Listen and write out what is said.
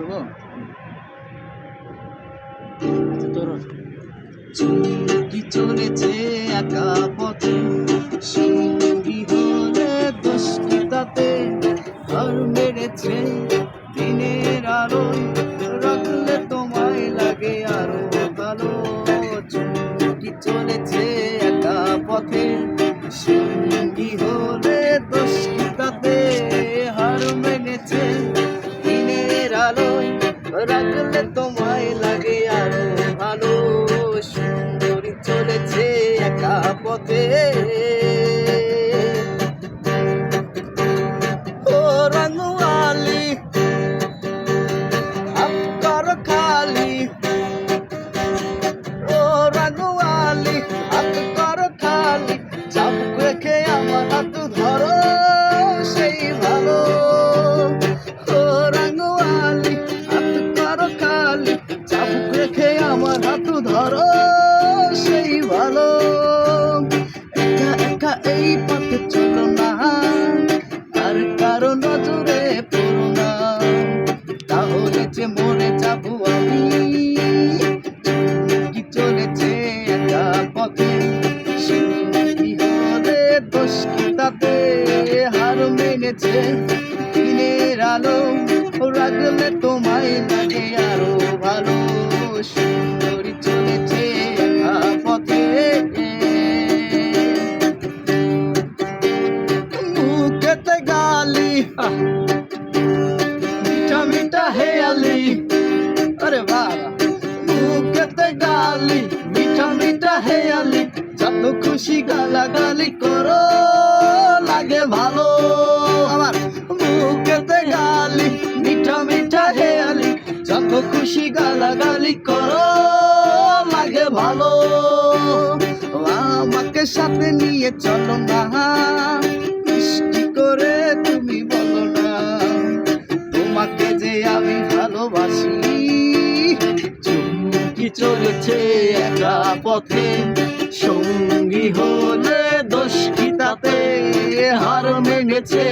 করব? আচ্ছা, কি চলেছে একা পথে, সঙ্গী হলে দুষ্কৃতাতে ঘর মেরেছে দিনের আলোয়, রাখলে তোমায় লাগে আরও ভালো। কি চলেছে একা পথে, সঙ্গী হলে রাখলে তোমায় লাগে আরও ভালো। সুন্দরী চলেছে একা পথে। ও রঙওয়ালি আফকার খালি। ধরো সেই ভালো। একা একা এই পথে চলো না, আর কারও নজরে পড়ো না। তাহলে যে মরে যাব আমি, কি চলেছে একা পথে? সঙ্গী হলে কি তাতে? হার মেনেছে দিনের আলো রাগলে তোমায় লাগে আরও ভালো। গালি, মিঠা মিঠা হেয়ালি, যত খুশি গালাগালি করো, লাগে ভালো। আমার মুখেতে গালি, মিঠা মিঠা হেয়ালি, যত খুশি গালাগালি করো, লাগে ভালো। আমাকে সাথে নিয়ে চলো না। চলেছে একা পথে। সঙ্গী হলে দোষ কি তাতে? হার মেনেছে।